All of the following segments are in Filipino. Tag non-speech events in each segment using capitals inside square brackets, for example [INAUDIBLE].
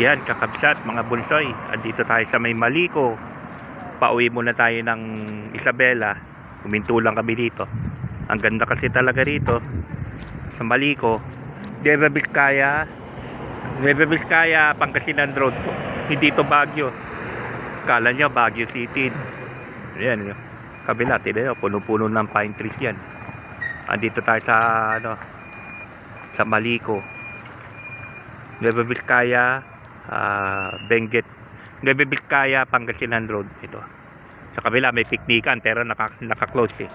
Yan, kakabsat, mga bunsoy. Andito tayo sa may Maliko. Pauwi muna tayo ng Isabela. Huminto lang kami dito. Ang ganda kasi talaga rito. Sa Maliko. Nueva Vizcaya. Nueva Vizcaya, Pangasinan Road. Hindi to Baguio. Kala nyo, Baguio City. Yan. Kabila, tila yun. Puno-puno ng pine trees yan. Andito tayo sa, ano, sa Maliko. Nueva Vizcaya, ah Benguet, Nueva Vizcaya, Pangasinan Road. Ito. Sa kabila may piknikan pero naka, naka-close eh.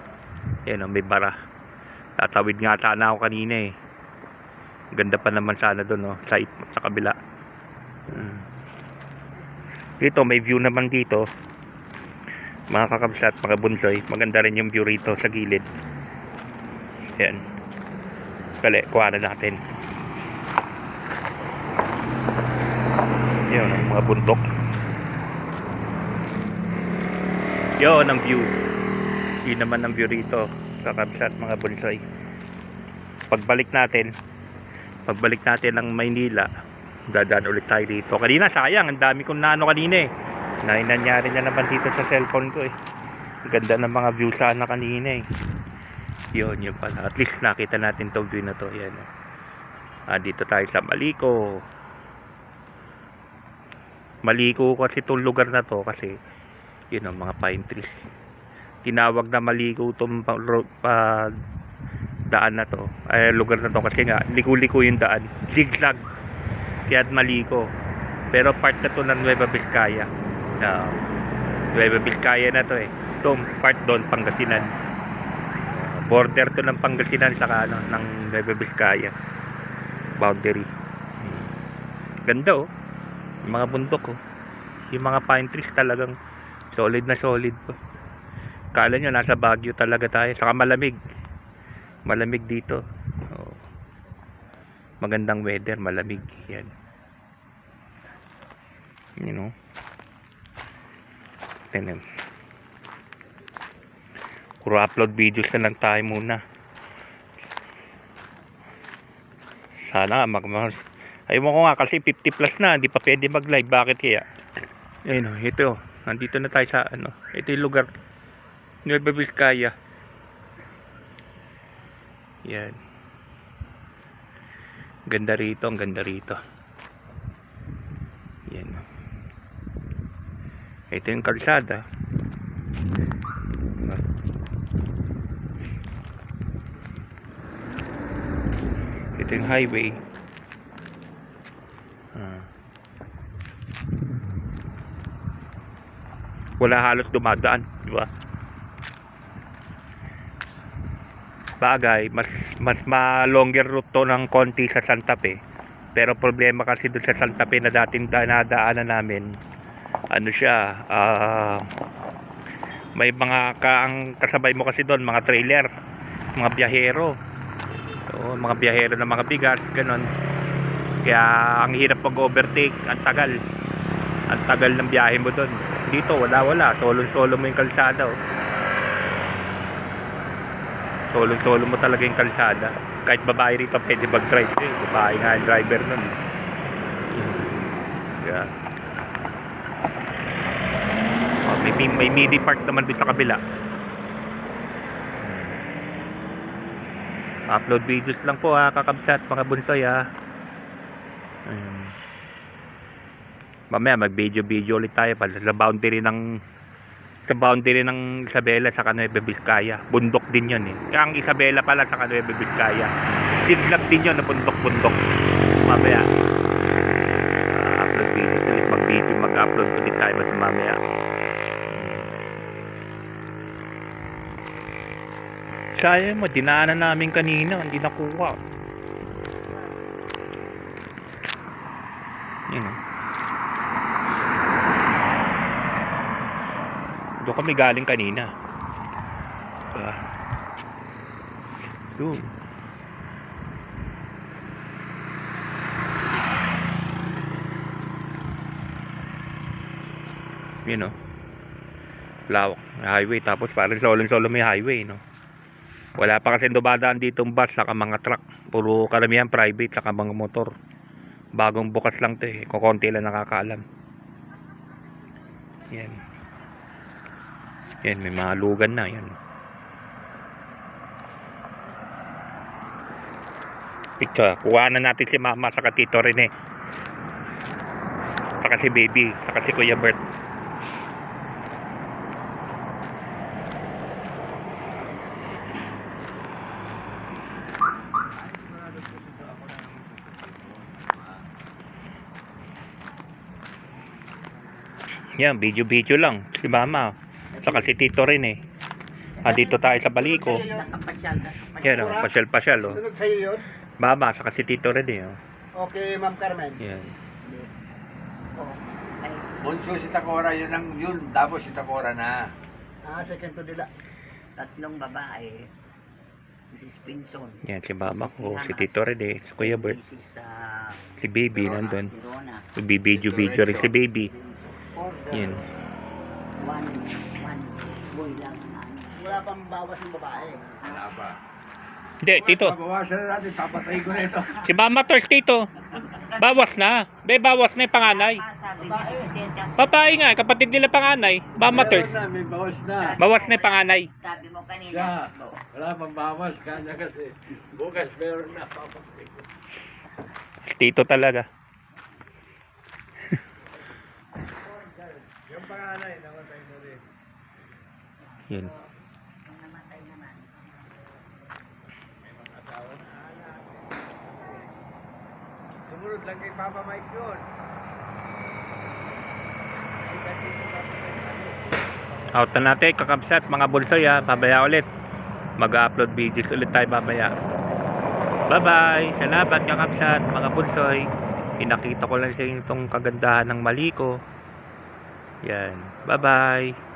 Yan oh, may bara. Tatawid nga sana ako kanina eh. Ganda pa naman sana doon oh, sa, sa kabila. Hmm. Dito may view naman dito. Mga kakabsat, mga bunsoy. Maganda rin yung view rito sa gilid. Yan. Kali, kuha na natin. Yun, ang mga bundok. Yun ang view. Yun naman ang view rito. Kakabsat mga bunsoy. Pagbalik natin, pagbalik natin ng Maynila, dadaan ulit tayo dito. Kanina sayang, ang dami kong nano kanina eh. Na nangyari na naman dito sa cellphone ko eh. Ganda ng mga view sana kanina eh. Yun, yun pala. At least nakita natin tong view na to. Yan. oh. Ah, dito tayo sa Maliko. Maliko kasi itong lugar na to kasi yun ang mga pine trees. Tinawag na Maliko itong pa, pa- daan na to. Ay, lugar na to kasi nga liko-liko yung daan. Zigzag. Kaya Maliko. Pero part na to ng Nueva Vizcaya. Ah, Nueva Vizcaya na to eh. Itong part doon Pangasinan. Ah, border to ng Pangasinan saka ano, ng Nueva Vizcaya. Boundary. Hmm. Ganda oh yung mga bundok oh. yung mga pine trees talagang solid na solid po. Kala nyo nasa Baguio talaga tayo. Saka malamig. Malamig dito. Oh. magandang weather malamig. Yan. You know? Tingnan. puro upload videos na lang tayo muna. Sana mag Ayaw ko nga kasi 50 plus na, hindi pa pwede mag-live. Bakit kaya? Ayun o, ito. Nandito na tayo sa ano. Ito yung lugar. Nueva Vizcaya. Yan. Ganda rito, ang ganda rito. Yan. Ito yung kalsada. Ito yung highway. Wala halos dumadaan, di ba? Bagay, mas mas ma longer route to ng konti sa Santa Fe. Pero problema kasi doon sa Santa Fe na dating dinadaanan namin, ano siya, ah may mga ka, ang kasabay mo kasi doon, mga trailer, mga biyahero. Oo, mga biyahero ng mga bigas, ganun. Kaya ang hirap pag-overtake, ang tagal. Ang tagal ng biyahe mo doon. Dito wala wala, solo-solo mo yung kalsada. Oh. Solo-solo mo talaga yung kalsada. Kahit babae rito pwede mag-drive eh. Babae nga yung driver nun. Kaya oh, may, may, may midi park naman dito sa kabila. Upload videos lang po ha, kakabsat, mga bunsoy ha. Ayun. Mamaya mag-video-video ulit tayo pa sa boundary ng sa boundary ng Isabela sa Nueva Vizcaya. Bundok din 'yon eh. Ang Isabela pala sa Nueva Vizcaya. Zigzag din 'yon na bundok-bundok. Mamaya ah, upload videos ulit, mag-video, mag-upload ulit tayo basta mamaya. Sayang mo, dinaanan namin kanina, hindi nakuha. Yun o. Doon kami galing kanina. Ah. Doon. Yun o. Lawak. Highway. Tapos parang solo-solo may highway, no? Wala pa kasi dumadaan ditong bus saka mga truck. Puro karamihan private saka mga motor. Bagong bukas lang to eh. Kukunti lang nakakaalam. Yan. Yan, may mga lugan na. Yan. Picture. Kuha na natin si mama sa tito Rene. Saka si baby. Saka si Kuya Bert. Yan, video-video lang. Si mama. Saka si tito Rene. Ah, dito tayo sa Baliko. Yan o, pasyal-pasyal o. Sunod sa'yo yun? Mama, saka si tito Rene o. Okay, Ma'am Carmen. Yan. Ay, Bunso si Takora, yun ang yun. Tapos si Takora na. Ah, second to dila. tatlong babae. Mrs. Pinson. Yan, si mama ko, si tito Rene, si Kuya Bert, Mrs. ah, si baby nandun. Verona. Video-video rin si baby. Yan. One, one boy lang. Wala pang bawas ng babae. Wala pa. Hindi, tito. Babawasan na natin, papatay ko na ito. [LAUGHS] Si mama to, tito. Bawas na. Be, bawas na yung panganay. Babae nga, kapatid nila panganay. Mama to. Meron na, may bawas na. Bawas na yung panganay. sabi mo kanina. Siya. Wala pang bawas. Kanya kasi. Bukas meron na. Papatay ko. Tito talaga. Yung panganay. Yan. Sumunod lang kay Papa Mike yun. Out na natin, kakabsat, mga bulsoy ha. Babaya ulit. Mag-upload videos ulit tayo babaya. Bye-bye. Salamat kakabsat, mga bulsoy. Pinakita ko lang sa inyo itong kagandahan ng Maliko. Yan. Bye-bye.